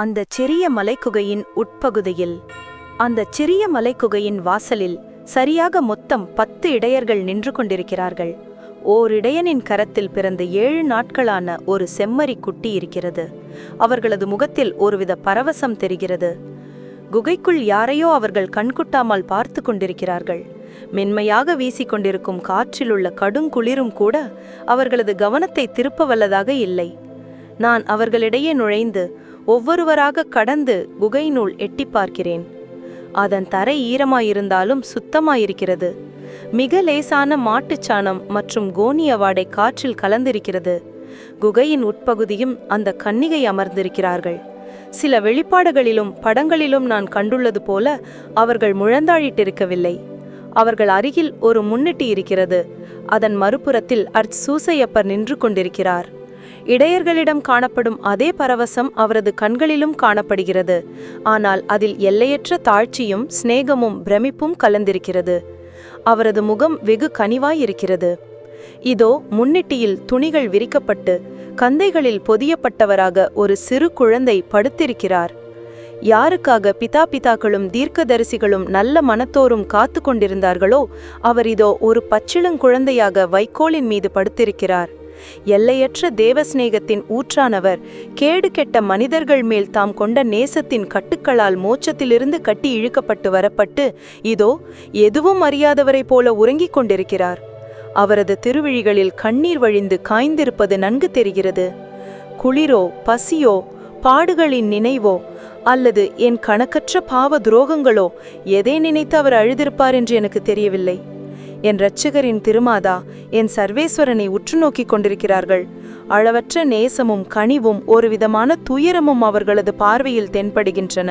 அந்த சிறிய மலைக்குகையின் உட்பகுதியில். அந்த சிறிய மலைக்குகையின் வாசலில் சரியாக மொத்தம் பத்து இடையர்கள் நின்று கொண்டிருக்கிறார்கள். ஓர் இடையனின் கரத்தில் பிறந்த ஏழு நாட்களான ஒரு செம்மறி குட்டி இருக்கிறது. அவர்களது முகத்தில் ஒருவித பரவசம் தெரிகிறது. குகைக்குள் யாரையோ அவர்கள் கண்குட்டாமல் பார்த்து கொண்டிருக்கிறார்கள். மென்மையாக வீசிக்கொண்டிருக்கும் காற்றிலுள்ள கடுங்குளிரும் கூட அவர்களது கவனத்தை திருப்ப வல்லதாக இல்லை. நான் அவர்களிடையே நுழைந்து ஒவ்வொருவராக கடந்து குகையினுள் எட்டி பார்க்கிறேன். அதன் தரை ஈரமாயிருந்தாலும் சுத்தமாயிருக்கிறது. மிக லேசான மாட்டுச்சாணம் மற்றும் கோனிய வாடை காற்றில் கலந்திருக்கிறது. குகையின் உட்பகுதியும் அந்த கன்னிகை அமர்ந்திருக்கிறார்கள். சில வெளிப்பாடுகளிலும் படங்களிலும் நான் கண்டுள்ளது போல அவர்கள் முழந்தாழிட்டிருக்கவில்லை அவர்கள் அருகில் ஒரு முன்னிட்டு இருக்கிறது. அதன் மறுபுறத்தில் அர்ச் சூசையப்பர் நின்று கொண்டிருக்கிறார். இடையர்களிடம் காணப்படும் அதே பரவசம் அவரது கண்களிலும் காணப்படுகிறது. ஆனால் அதில் எல்லையற்ற தாழ்ச்சியும் சிநேகமும் பிரமிப்பும் கலந்திருக்கிறது. அவரது முகம் வெகு கனிவாயிருக்கிறது. இதோ முன்னிட்டியில் துணிகள் விரிக்கப்பட்டு கந்தைகளில் பொதியப்பட்டவராக ஒரு சிறு குழந்தை படுத்திருக்கிறார். யாருக்காக பிதா பிதாக்களும் தீர்க்கதரிசிகளும் நல்ல மனத்தோறும் காத்து கொண்டிருந்தார்களோ அவர் இதோ ஒரு பச்சிளங்குழந்தையாக வைக்கோலின் மீது படுத்திருக்கிறார். எல்லையற்ற தேவஸ்நேகத்தின் ஊற்றானவர் கேடு கெட்ட மனிதர்கள் மேல் தாம் கொண்ட நேசத்தின் கட்டுக்களால் மோச்சத்திலிருந்து கட்டி இழுக்கப்பட்டு வரப்பட்டு இதோ எதுவும் அறியாதவரைப் போல உறங்கிக் கொண்டிருக்கிறார். அவரது திருவிழிகளில் கண்ணீர் வழிந்து காய்ந்திருப்பது நன்கு தெரிகிறது. குளிரோ பசியோ பாடுகளின் நினைவோ அல்லது என் கணக்கற்ற பாவ துரோகங்களோ எதை நினைத்து அவர் அழுதிருப்பார் என்று எனக்கு தெரியவில்லை. என் இரட்சகரின் திருமாதா என் சர்வேஸ்வரனை உற்று நோக்கி கொண்டிருக்கிறார்கள். அளவற்ற நேசமும் கனிவும் ஒருவிதமான துயரமும் அவர்களது பார்வையில் தென்படுகின்றன.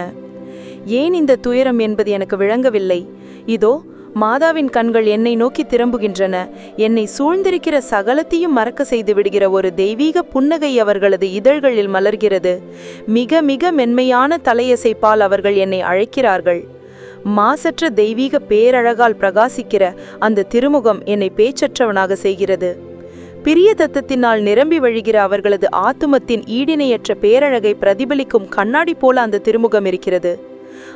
ஏன் இந்த துயரம் என்பது எனக்கு விளங்கவில்லை. இதோ மாதாவின் கண்கள் என்னை நோக்கி திரும்புகின்றன. என்னை சூழ்ந்திருக்கிற சகலத்தையும் மறக்க செய்து விடுகிற ஒரு தெய்வீக புன்னகை அவர்களது இதழ்களில் மலர்கிறது. மிக மிக மென்மையான தலையசைப்பால் அவர்கள் என்னை அழைக்கிறார்கள். மாசற்ற தெய்வீக பேரழகால் பிரகாசிக்கிற அந்த திருமுகம் என்னை பேச்சற்றவனாக செய்கிறது. பிரிய தத்தத்தினால் நிரம்பி வழிகிற அவர்களது ஆத்துமத்தின் ஈடிணையற்ற பேரழகை பிரதிபலிக்கும் கண்ணாடி போல அந்த திருமுகம் இருக்கிறது.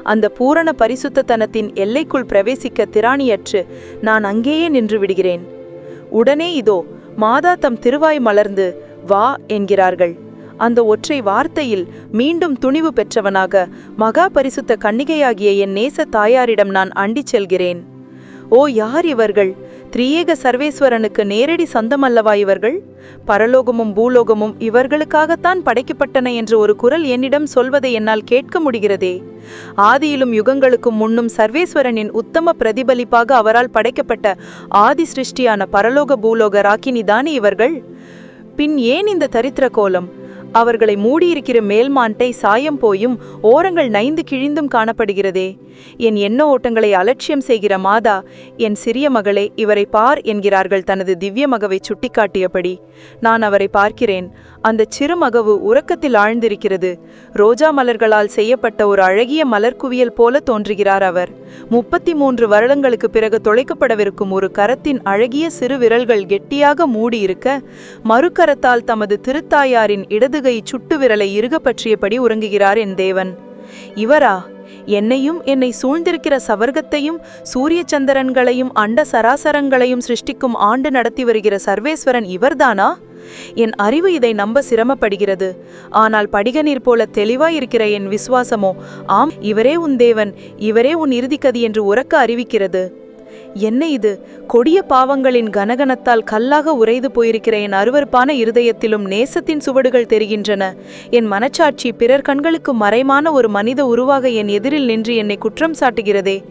அந்த பூரண பரிசுத்தத்தனத்தின் எல்லைக்குள் பிரவேசிக்க திராணியற்று நான் அங்கேயே நின்று விடுகிறேன். உடனே இதோ மாதா தம் திருவாய் மலர்ந்து வா என்கிறார்கள். அந்த ஒற்றை வார்த்தையில் மீண்டும் துணிவு பெற்றவனாக மகா பரிசுத்த கன்னிகையாகிய என் நேச தாயாரிடம் நான் அண்டிச் செல்கிறேன். ஓ யார் இவர்கள்? திரியேக சர்வேஸ்வரனுக்கு நேரடி சொந்தமல்லவா இவர்கள்? பரலோகமும் பூலோகமும் இவர்களுக்காகத்தான் படைக்கப்பட்டன என்று ஒரு குரல் என்னிடம் சொல்வதை என்னால் கேட்க முடிகிறதே. ஆதியிலும் யுகங்களுக்கும் முன்னும் சர்வேஸ்வரனின் உத்தம பிரதிபலிப்பாக அவரால் படைக்கப்பட்ட ஆதி சிருஷ்டியான பரலோக பூலோக ராக்கினிதானே இவர்கள்? பின் ஏன் இந்த தரித்திர கோலம்? அவர்களை மூடியிருக்கிற மேல்மாண்டை சாயம் போயும் ஓரங்கள் நைந்து கிழிந்தும் காணப்படுகிறதே. என் எண்ண ஓட்டங்களை அலட்சியம் செய்கிற மாதா என் சிறிய மகளே இவரை பார் என்கிறார்கள் தனது திவ்ய மகவை சுட்டிக்காட்டியபடி. நான் அவரை பார்க்கிறேன். அந்த சிறுமகவு உறக்கத்தில் ஆழ்ந்திருக்கிறது. ரோஜா மலர்களால் செய்யப்பட்ட ஒரு அழகிய மலர்குவியல் போல தோன்றுகிறார் அவர். முப்பத்தி மூன்று வருடங்களுக்கு பிறகு தொலைக்கப்படவிருக்கும் ஒரு கரத்தின் அழகிய சிறு விரல்கள் கெட்டியாக மூடியிருக்க மறுக்கரத்தால் தமது திருத்தாயாரின் இடதுகை சுட்டு விரலை இறுக பற்றியபடி உறங்குகிறார் என் தேவன். இவரா என்னையும் என்னை சூழ்ந்திருக்கிற சவர்க்கத்தையும் சூரிய சந்திரன்களையும் அண்ட சராசரங்களையும் சிருஷ்டிக்கும் ஆண்டு நடத்தி வருகிற சர்வேஸ்வரன் இவர்தானா? என் அறிவு இதை நம்ப சிரமப்படுகிறது. ஆனால் படிகநீர் போல தெளிவாயிருக்கிற என் விசுவாசமோ ஆம் இவரே உன் தேவன் இவரே உன் இறுதிக்கதி என்று உறக்க அறிவிக்கிறது. என்ன இது? கொடிய பாவங்களின் கனகனத்தால் கல்லாக உறைந்து போயிருக்கிற என் அருவருப்பான இருதயத்திலும் நேசத்தின் சுவடுகள் தெரிகின்றன. என் மனச்சாட்சி பிறர் கண்களுக்கு மறைமான ஒரு மனித உருவாக என் எதிரில் நின்று என்னை குற்றம் சாட்டுகிறதே.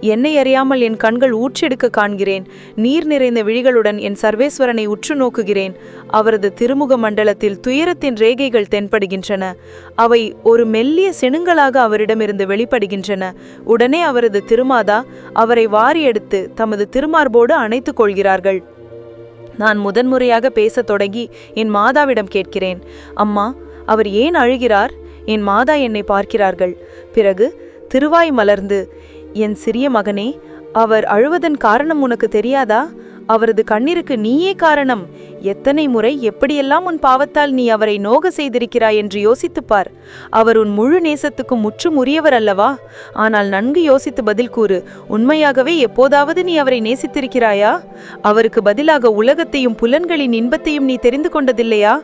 என்னை அறியாமல் என் கண்கள் ஊற்றெடுக்க காண்கிறேன். நீர் நிறைந்த விழிகளுடன் என் சர்வேஸ்வரனை உற்று நோக்குகிறேன். அவரது திருமுக மண்டலத்தில் துயரத்தின் ரேகைகள் தென்படுகின்றன. அவை ஒரு மெல்லிய செணுங்களாக அவரிடமிருந்து வெளிப்படுகின்றன. உடனே அவரது திருமாதா அவரை வாரி எடுத்து தமது திருமார்போடு அணைத்துக் கொள்கிறார்கள். நான் முதன்முறையாக பேசத் தொடங்கி என் மாதாவிடம் கேட்கிறேன். அம்மா அவர் ஏன் அழுகிறார்? என் மாதா என்னை பார்க்கிறார்கள். பிறகு திருவாய் மலர்ந்து என் சிறிய மகனே அவர் அழுவதன் காரணம் உனக்கு தெரியாதா? அவரது கண்ணீருக்கு நீயே காரணம். எத்தனை முறை எப்படியெல்லாம் உன் பாவத்தால் நீ அவரை நோக செய்திருக்கிறாய் என்று யோசித்துப் பார். அவர் உன் முழு நேசத்துக்கும் முற்றும் உரியவர் அல்லவா? ஆனால் நன்கு யோசித்து பதில் கூறு உண்மையாகவே எப்போதாவது நீ அவரை நேசித்திருக்கிறாயா? அவருக்கு பதிலாக உலகத்தையும் புலன்களின் இன்பத்தையும் நீ தெரிந்து கொண்டதில்லையா?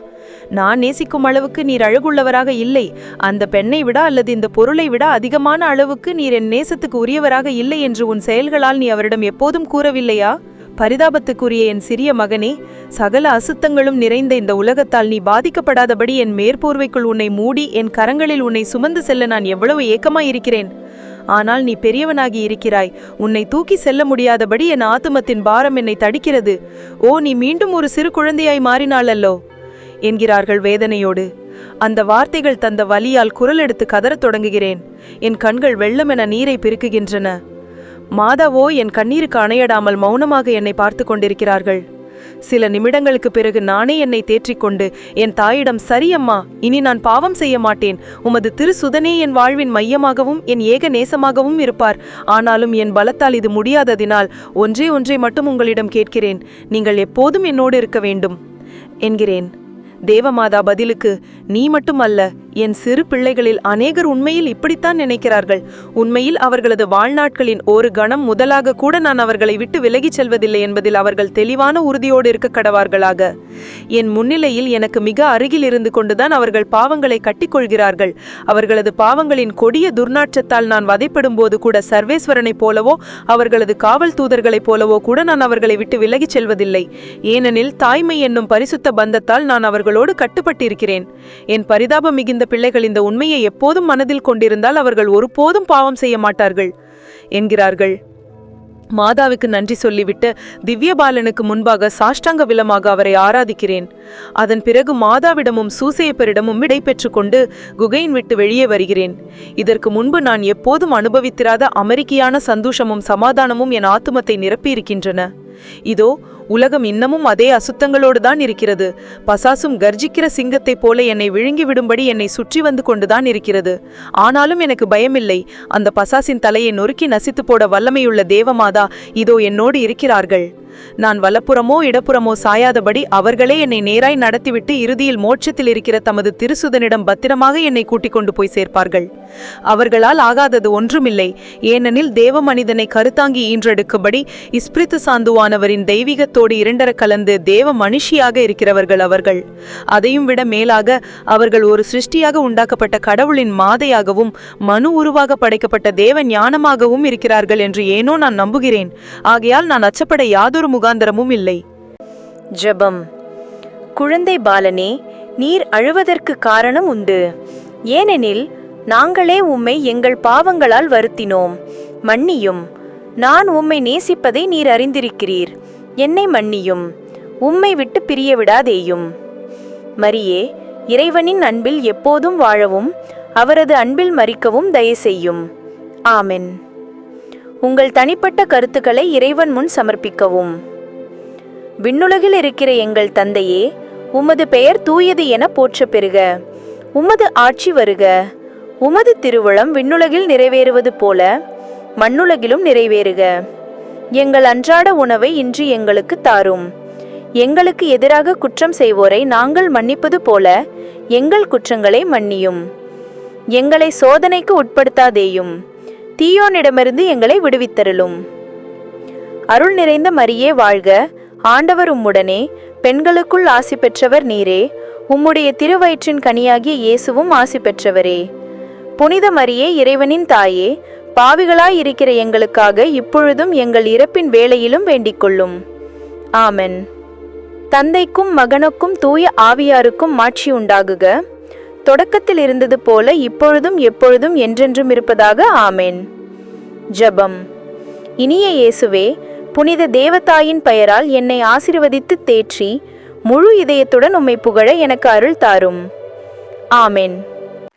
நான் நேசிக்கும் அளவுக்கு நீர் அழகுள்ளவராக இல்லை. அந்த பெண்ணை விட அல்லது இந்த பொருளை விட அதிகமான அளவுக்கு நீர் என் நேசத்துக்கு உரியவராக இல்லை என்று உன் செயல்களால் நீ அவரிடம் எப்போதும் கூறவில்லையா? பரிதாபத்துக்குரிய என் சிறிய மகனே சகல அசுத்தங்களும் நிறைந்த இந்த உலகத்தால் நீ பாதிக்கப்படாதபடி என் மேற்போர்வைக்குள் உன்னை மூடி என் கரங்களில் உன்னை சுமந்து செல்ல நான் எவ்வளவு ஏக்கமாயிருக்கிறேன். ஆனால் நீ பெரியவனாகி இருக்கிறாய். உன்னை தூக்கி செல்ல முடியாதபடி என் ஆத்துமத்தின் பாரம் என்னை தடிக்கிறது. ஓ நீ மீண்டும் ஒரு சிறு குழந்தையாய் மாறினாளல்லோ? என்கிறார்கள் வேதனையோடு. அந்த வார்த்தைகள் தந்த வலியால் குரல் எடுத்து கதறத் தொடங்குகிறேன். என் கண்கள் வெள்ளமென நீரை பெருக்குகின்றன. மாதாவோ என் கண்ணீருக்கு அணையடாமல் மௌனமாக என்னை பார்த்து கொண்டிருக்கிறார்கள். சில நிமிடங்களுக்கு பிறகு நானே என்னை தேற்றிக்கொண்டு என் தாயிடம் சரியம்மா இனி நான் பாவம் செய்ய மாட்டேன். உமது திருசுதனே என் வாழ்வின் மையமாகவும் என் ஏக நேசமாகவும் இருப்பார். ஆனாலும் என் பலத்தால் இது முடியாததினால் ஒன்றே ஒன்றை மட்டும் உங்களிடம் கேட்கிறேன். நீங்கள் எப்போதும் என்னோடு இருக்க வேண்டும். என்கிறேன். தேவமாதா பதிலுக்கு நீ மட்டும் அல்ல என் சிறு பிள்ளைகளில் அநேகர் உண்மையில் இப்படித்தான் நினைக்கிறார்கள். உண்மையில் அவர்களது வாழ்நாட்களின் ஒரு கணம் முதலாக கூட நான் அவர்களை விட்டு விலகிச் செல்வதில்லை என்பதில் அவர்கள் தெளிவான உறுதியோடு இருக்க கடவார்களாக. என் முன்னிலையில் எனக்கு மிக அருகில் இருந்து கொண்டுதான் அவர்கள் பாவங்களை கட்டிக்கொள்கிறார்கள் அவர்களது பாவங்களின் கொடிய துர்நாற்றத்தால் நான் வதைப்படும் போது கூட சர்வேஸ்வரனைப் போலவோ அவர்களது காவல் தூதர்களைப் போலவோ கூட நான் அவர்களை விட்டு விலகிச் செல்வதில்லை. ஏனெனில் தாய்மை என்னும் பரிசுத்த பந்தத்தால் நான் அவர்களோடு கட்டுப்பட்டிருக்கிறேன். என் பரிதாபம் மிகுந்த பிள்ளைகள் இந்த உண்மையை எப்போதும் மனதில் கொண்டிருந்தால் அவர்கள் ஒருபோதும் பாவம் செய்ய மாட்டார்கள் என்கிறார்கள். மாதாவுக்கு நன்றி சொல்லிவிட்டு திவ்யபாலனுக்கு முன்பாக சாஷ்டாங்க விலமாக அவரை ஆராதிக்கிறேன். அதன் பிறகு மாதாவிடமும் சூசையப்பரிடமும் விடை கொண்டு குகையின் விட்டு வெளியே வருகிறேன். இதற்கு முன்பு நான் எப்போதும் அனுபவித்திராத அமெரிக்கையான சந்தோஷமும் சமாதானமும் என் ஆத்துமத்தை நிரப்பியிருக்கின்றன. இதோ உலகம் இன்னமும் அதே அசுத்தங்களோடு தான் இருக்கிறது. பசாசும் கர்ஜிக்கிற சிங்கத்தைப் போல என்னை விழுங்கி விடும்படி என்னை சுற்றி வந்து கொண்டுதான் இருக்கிறது. ஆனாலும் எனக்கு பயமில்லை. அந்த பசாசின் தலையை நொறுக்கி நசித்து போட வல்லமையுள்ள தேவமாதா இதோ என்னோடு இருக்கிறார்கள். நான் வலப்புறமோ இடப்புறமோ சாயாதபடி அவர்களே என்னை நேராய் நடத்திவிட்டு இறுதியில் மோட்சத்தில் இருக்கிற தமது திருசுதனிடம் பத்திரமாக என்னை கூட்டிக் கொண்டு போய் சேர்ப்பார்கள். அவர்களால் ஆகாதது ஒன்றுமில்லை. ஏனெனில் தேவ மனிதனை கருத்தாங்கி ஈன்றெடுக்கும்படி இஸ்பிரித்து சாந்துவானவரின் தெய்வீகத்தோடு இரண்டர கலந்து தேவ மனுஷியாக இருக்கிறவர்கள் அவர்கள். அதையும் விட மேலாக அவர்கள் ஒரு சிருஷ்டியாக உண்டாக்கப்பட்ட கடவுளின் மாதையாகவும் மனு உருவாக படைக்கப்பட்ட தேவ ஞானமாகவும் இருக்கிறார்கள் என்று ஏனோ நான் நம்புகிறேன். ஆகையால் நான் அச்சப்பட யாதொரு முகாந்தரமும் இல்லை. ஜபம். குழந்தை பாலனே நீர் அழுவதற்கு காரணம் உண்டு. ஏனெனில் நாங்களே உம்மை எங்கள் பாவங்களால் வருத்தினோம். மன்னியும். நான் உம்மை நேசிப்பதை நீர் அறிந்திருக்கிறீர். என்னை மன்னியும். உம்மை விட்டு பிரிய விடாதேயும் மரியே இறைவனின் அன்பில் எப்போதும் வாழவும் அவரது அன்பில் மறிக்கவும் தயவு செய்யும் ஆமென். உங்கள் தனிப்பட்ட கருத்துக்களை இறைவன் முன் சமர்ப்பிக்கவும். விண்ணுலகில் இருக்கிற எங்கள் தந்தையே உமது பெயர் தூயது என போற்ற பெறுக. உமது ஆட்சி வருக. உமது திருவுளம் விண்ணுலகில் நிறைவேறுவது போல மண்ணுலகிலும் நிறைவேறுக. எங்கள் அன்றாட உணவை இன்று எங்களுக்கு தாரும். எங்களுக்கு எதிராக குற்றம் செய்வோரை நாங்கள் மன்னிப்பது போல எங்கள் குற்றங்களை மன்னியும். எங்களை சோதனைக்கு உட்படுத்தாதேயும். தீயோனிடமிருந்து எங்களை விடுவித்தருளும். அருள் நிறைந்த மரியே வாழ்க ஆண்டவர் உம்முடனே பெண்களுக்குள் ஆசி பெற்றவர் நீரே உம்முடைய திருவயிற்றின் கனியாகிய இயேசுவும் ஆசி பெற்றவரே. புனித மரியே இறைவனின் தாயே பாவிகளாய் இருக்கிற எங்களுக்காக இப்பொழுதும் எங்கள் இறப்பின் வேளையிலும் வேண்டிக்கொள்ளும். ஆமென். தந்தைக்கும் மகனுக்கும் தூய ஆவியாருக்கும் மாட்சி உண்டாகுக. தொடக்கத்தில் இருந்தது போல இப்பொழுதும் எப்பொழுதும் என்றென்றும் இருப்பதாக ஆமேன். ஜெபம். இனிய இயேசுவே புனித தேவதாயின் பெயரால் என்னை ஆசிர்வதித்து தேற்றி முழு இதயத்துடன் உம்மை புகழ எனக்கு அருள் தாரும். ஆமேன்.